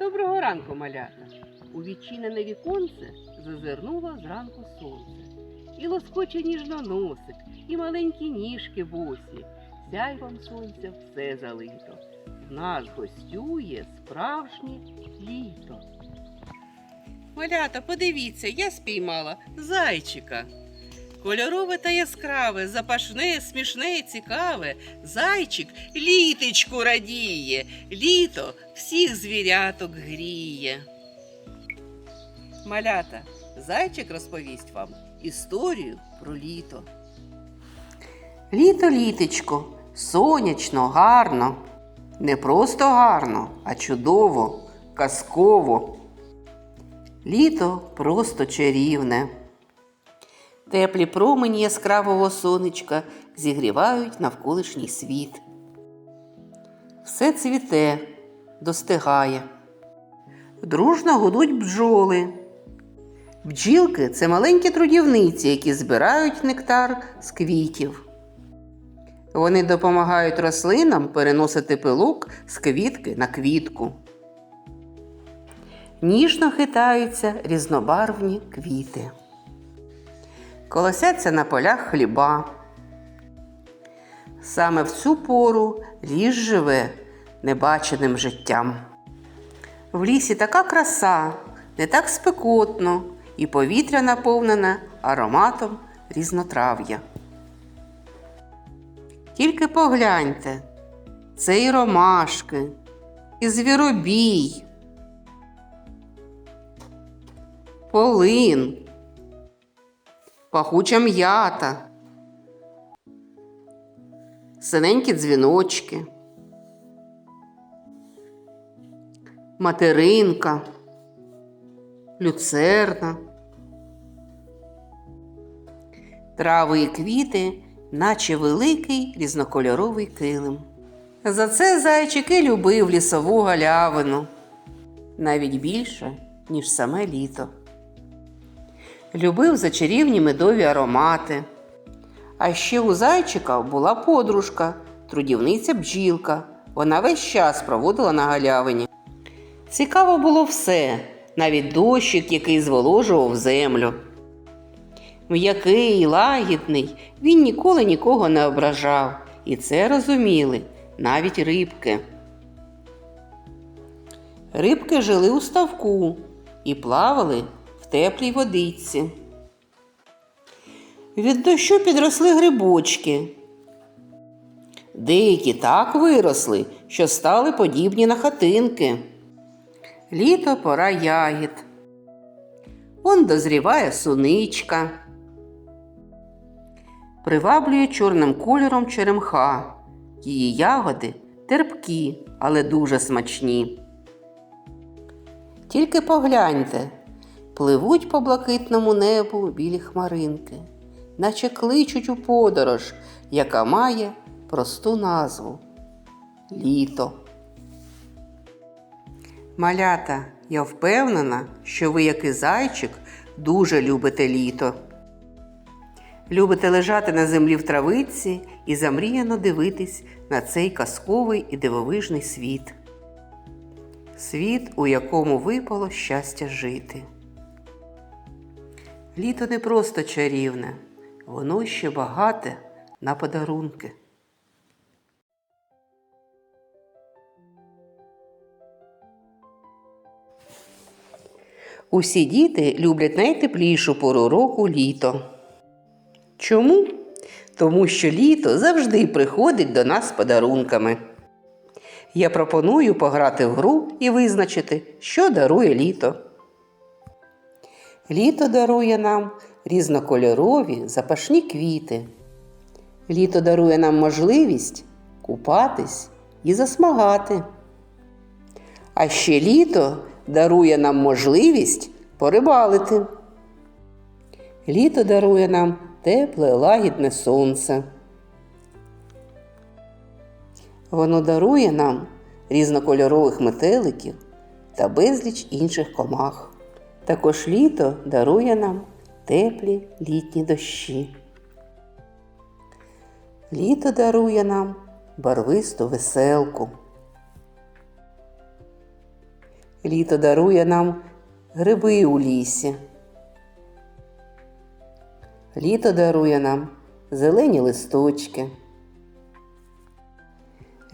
Доброго ранку, малята. У відчинене віконце зазирнуло зранку сонце. І лоскоче ніжно носик, і маленькі ніжки босі. Сяйвом сонця все залито. Нас гостює справжнє літо. Малята, подивіться, я спіймала зайчика. Кольорове та яскраве, запашне, смішне і цікаве. Зайчик літечку радіє, літо всіх звіряток гріє. Малята, зайчик розповість вам історію про літо. Літо літечко, сонячно, гарно. Не просто гарно, а чудово, казково. Літо просто чарівне. Теплі промені яскравого сонечка зігрівають навколишній світ. Все цвіте, достигає. Дружно гудуть бджоли. Бджілки це маленькі трудівниці, які збирають нектар з квітів. Вони допомагають рослинам переносити пилок з квітки на квітку. Ніжно хитаються різнобарвні квіти колосяться на полях хліба. Саме в цю пору ліс живе небаченим життям. В лісі така краса, не так спекотно, і повітря наповнене ароматом різнотрав'я. Тільки погляньте, це і ромашки, і звіробій, полин пахуча м'ята, синенькі дзвіночки, материнка, люцерна, трави і квіти, наче великий різнокольоровий килим. За це зайчик і любив лісову галявину. Навіть більше, ніж саме літо любив зачарівні медові аромати. А ще у зайчика була подружка, трудівниця бджілка. Вона весь час проводила на галявині. Цікаво було все, навіть дощик, який зволожував землю. М'який, лагідний, він ніколи нікого не ображав, і це розуміли навіть рибки. Рибки жили у ставку і плавали теплій водиці. Від дощу підросли грибочки. Деякі так виросли, що стали подібні на хатинки. Літо пора ягід. Он дозріває суничка. Приваблює чорним кольором черемха. Її ягоди терпкі, але дуже смачні. Тільки погляньте, пливуть по блакитному небу білі хмаринки, наче кличуть у подорож, яка має просту назву літо. Малята, я впевнена, що ви, як і зайчик, дуже любите літо. Любите лежати на землі в травиці і замріяно дивитись на цей казковий і дивовижний світ. Світ, у якому випало щастя жити. Літо не просто чарівне, воно ще багате на подарунки. Усі діти люблять найтеплішу пору року літо. Чому? Тому що літо завжди приходить до нас з подарунками. Я пропоную пограти в гру і визначити, що дарує літо. Літо дарує нам різнокольорові запашні квіти. Літо дарує нам можливість купатись і засмагати. А ще літо дарує нам можливість порибалити. Літо дарує нам тепле, лагідне сонце. Воно дарує нам різнокольорових метеликів та безліч інших комах. Також літо дарує нам теплі літні дощі. Літо дарує нам барвисту веселку. Літо дарує нам гриби у лісі. Літо дарує нам зелені листочки.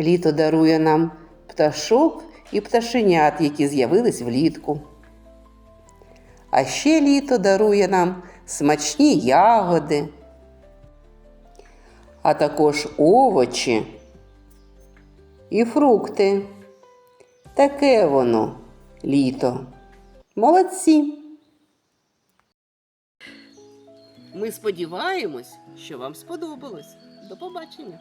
Літо дарує нам пташок і пташенят, які з'явились влітку. А ще літо дарує нам смачні ягоди, а також овочі і фрукти. Таке воно літо. Молодці. Ми сподіваємось, що вам сподобалось. До побачення!